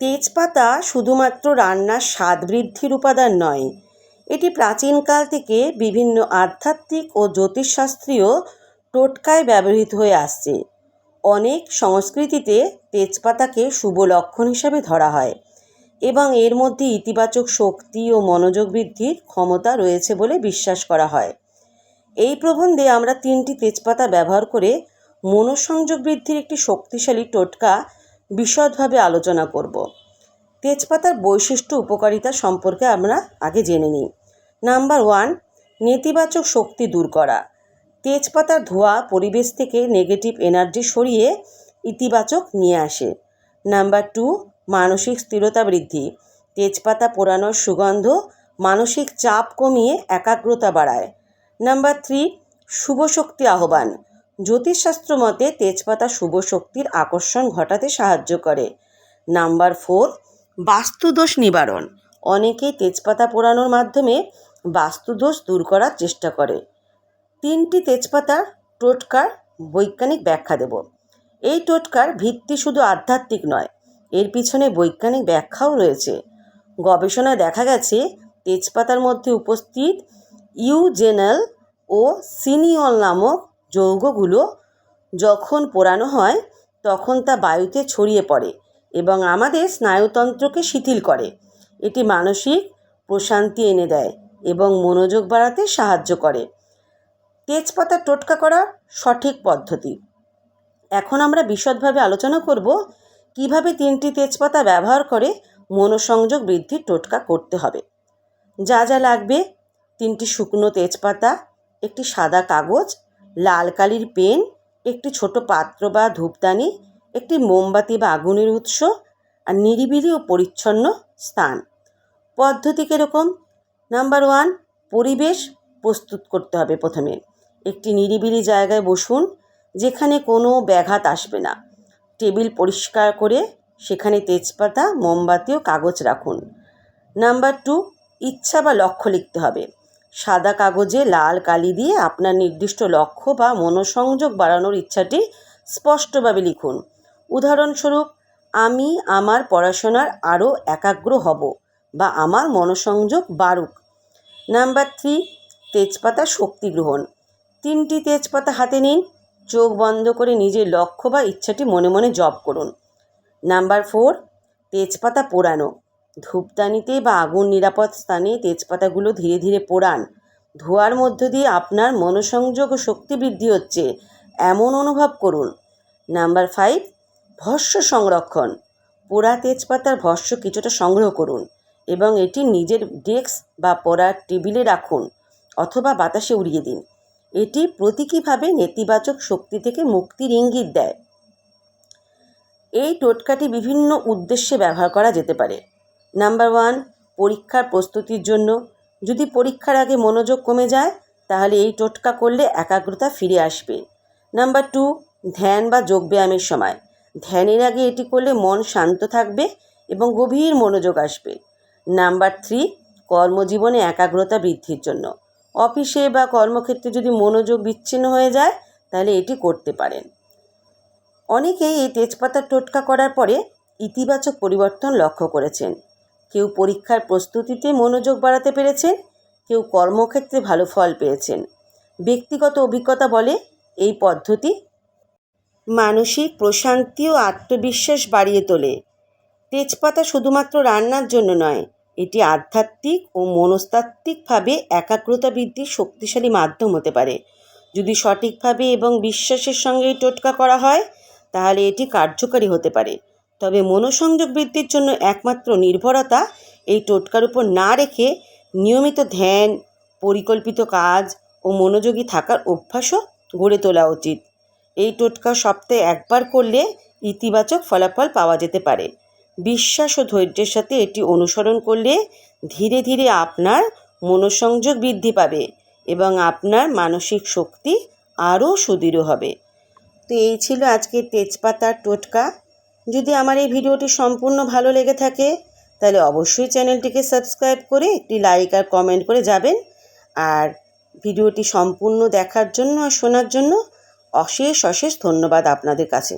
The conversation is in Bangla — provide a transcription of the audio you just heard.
তেজপাতা শুধুমাত্র রান্নার স্বাদ বৃদ্ধির উপাদান নয়, এটি প্রাচীনকাল থেকে বিভিন্ন আধ্যাত্মিক ও জ্যোতিষশাস্ত্রীয় টোটকায় ব্যবহৃত হয়ে আসছে। অনেক সংস্কৃতিতে তেজপাতাকে শুভ লক্ষণ হিসাবে ধরা হয় এবং এর মধ্যে ইতিবাচক শক্তি ও মনোযোগ বৃদ্ধির ক্ষমতা রয়েছে বলে বিশ্বাস করা হয়। এই প্রবন্ধে আমরা তিনটি তেজপাতা ব্যবহার করে মনোসংযোগ বৃদ্ধির একটি শক্তিশালী টোটকা বিশদভাবে আলোচনা করব। তেজপাতার বৈশিষ্ট্য উপকারিতা সম্পর্কে আমরা আগে জেনে নিই। নাম্বার ওয়ান, নেতিবাচক শক্তি দূর করা। তেজপাতার ধোঁয়া পরিবেশ থেকে নেগেটিভ এনার্জি সরিয়ে ইতিবাচক নিয়ে আসে। নাম্বার টু, মানসিক স্থিরতা বৃদ্ধি। তেজপাতা পোড়ানোর সুগন্ধ মানসিক চাপ কমিয়ে একাগ্রতা বাড়ায়। নাম্বার থ্রি, শুভ শক্তি আহ্বান। জ্যোতিষশাস্ত্র মতে তেজপাতা শুভ শক্তির আকর্ষণ ঘটাতে সাহায্য করে। নাম্বার ফোর, বাস্তুদোষ নিবারণ। অনেকেই তেজপাতা পোড়ানোর মাধ্যমে বাস্তুদোষ দূর করার চেষ্টা করে। তিনটি তেজপাতার টোটকার বৈজ্ঞানিক ব্যাখ্যা দেব। এই টোটকার ভিত্তি শুধু আধ্যাত্মিক নয়, এর পিছনে বৈজ্ঞানিক ব্যাখ্যাও রয়েছে। গবেষণায় দেখা গেছে, তেজপাতার মধ্যে উপস্থিত ইউজেনাল ও সিনিয়ল নামক যৌগগুলো যখন পোড়ানো হয়, তখন তা বায়ুতে ছড়িয়ে পড়ে এবং আমাদের স্নায়ুতন্ত্রকে শিথিল করে। এটি মানসিক প্রশান্তি এনে দেয় এবং মনোযোগ বাড়াতে সাহায্য করে। তেজপাতা টোটকা করার সঠিক পদ্ধতি। এখন আমরা বিশদভাবে আলোচনা করব কীভাবে তিনটি তেজপাতা ব্যবহার করে মনোসংযোগ বৃদ্ধির টোটকা করতে হবে। যা যা লাগবে, তিনটি শুকনো তেজপাতা, একটি সাদা কাগজ লাল কালির পেন, একটি ছোট পাত্র বা ধূপদানি, একটি মোমবাতি বা আগুনের উৎস, আর নিরিবিলি ও পরিচ্ছন্ন স্থান। পদ্ধতি কীরকম? নাম্বার ওয়ান, পরিবেশ প্রস্তুত করতে হবে প্রথমে। একটি নিরিবিলি জায়গায় বসুন, যেখানে কোনো ব্যাঘাত আসবে না। টেবিল পরিষ্কার করে সেখানে তেজপাতা, মোমবাতি ও কাগজ রাখুন। নাম্বার টু, ইচ্ছা বা লক্ষ্য লিখতে হবে। সাদা কাগজে লাল কালি দিয়ে আপনার নির্দিষ্ট লক্ষ্য বা মনোসংযোগ বাড়ানোর ইচ্ছাটি স্পষ্টভাবে লিখুন। উদাহরণস্বরূপ, আমি আমার পড়াশোনার আরও একাগ্র হব বা আমার মনোসংযোগ বাড়ুক। নাম্বার থ্রি, তেজপাতা শক্তি গ্রহণ। তিনটি তেজপাতা হাতে নিন, চোখ বন্ধ করে নিজের লক্ষ্য বা ইচ্ছাটি মনে মনে জপ করুন। নাম্বার ফোর, তেজপাতা পোড়ানো। ধূপদানিতে বা আগুন নিরাপদ স্থানে তেজপাতাগুলো ধীরে ধীরে পোড়ান। ধোয়ার মধ্য দিয়ে আপনার মনোসংযোগ ও শক্তি বৃদ্ধি হচ্ছে। এমন অনুভব করুন। নাম্বার ফাইভ, ভস্য সংরক্ষণ। পোড়া তেজপাতার ভস্য কিছুটা সংগ্রহ করুন এবং এটি নিজের ডেস্ক বা পড়ার টেবিলে রাখুন অথবা বাতাসে উড়িয়ে দিন। এটি প্রতীকীভাবে নেতিবাচক শক্তি থেকে মুক্তির ইঙ্গিত দেয়। এই টোটকাটি বিভিন্ন উদ্দেশ্যে ব্যবহার করা যেতে পারে। নাম্বার ওয়ান পরীক্ষার প্রস্তুতির জন্য। যদি পরীক্ষার আগে মনোযোগ কমে যায়, তাহলে এই টোটকা করলে একাগ্রতা ফিরে আসবে। নাম্বার টু ধ্যান বা যোগব্যায়ামের সময়। ধ্যানের আগে এটি করলে মন শান্ত থাকবে এবং গভীর মনোযোগ আসবে। নাম্বার থ্রি কর্মজীবনে একাগ্রতা বৃদ্ধির জন্য। অফিসে বা কর্মক্ষেত্রে যদি মনোযোগ বিচ্ছিন্ন হয়ে যায়, তাহলে এটি করতে পারেন। অনেকেই এই তেজপাতার টোটকা করার পরে ইতিবাচক পরিবর্তন লক্ষ্য করেছেন। কেউ পরীক্ষার প্রস্তুতিতে মনোযোগ বাড়াতে পেরেছেন, কেউ কর্মক্ষেত্রে ভালো ফল পেয়েছেন। ব্যক্তিগত অভিজ্ঞতা বলে এই পদ্ধতি মানসিক প্রশান্তি ও আত্মবিশ্বাস বাড়িয়ে তোলে। তেজপাতা শুধুমাত্র রান্নার জন্য নয়, এটি আধ্যাত্মিক ও মনস্তাত্ত্বিকভাবে একাগ্রতা বৃদ্ধির শক্তিশালী মাধ্যম হতে পারে। যদি সঠিকভাবে এবং বিশ্বাসের সঙ্গে টোটকা করা হয়, তাহলে এটি কার্যকারী হতে পারে। তবে মনোসংযোগ বৃদ্ধির জন্য একমাত্র নির্ভরতা এই টোটকার উপর না রেখে নিয়মিত ধ্যান, পরিকল্পিত কাজ ও মনোযোগী থাকার অভ্যাসও গড়ে তোলা উচিত। এই টোটকা সপ্তাহে একবার করলে ইতিবাচক ফলাফল পাওয়া যেতে পারে। বিশ্বাস ও ধৈর্যের সাথে এটি অনুসরণ করলে ধীরে ধীরে আপনার মনোসংযোগ বৃদ্ধি পাবে এবং আপনার মানসিক শক্তি আরও সুদৃঢ় হবে। তো এই ছিল আজকের তেজপাতার টোটকা। যদি আমার এই ভিডিওটি সম্পূর্ণ ভালো লেগে থাকে, তাহলে অবশ্যই চ্যানেলটিকে সাবস্ক্রাইব করে একটি লাইক আর কমেন্ট করে যাবেন। আর ভিডিওটি সম্পূর্ণ দেখার জন্য আর শোনার জন্য অশেষ অশেষ ধন্যবাদ আপনাদের কাছে।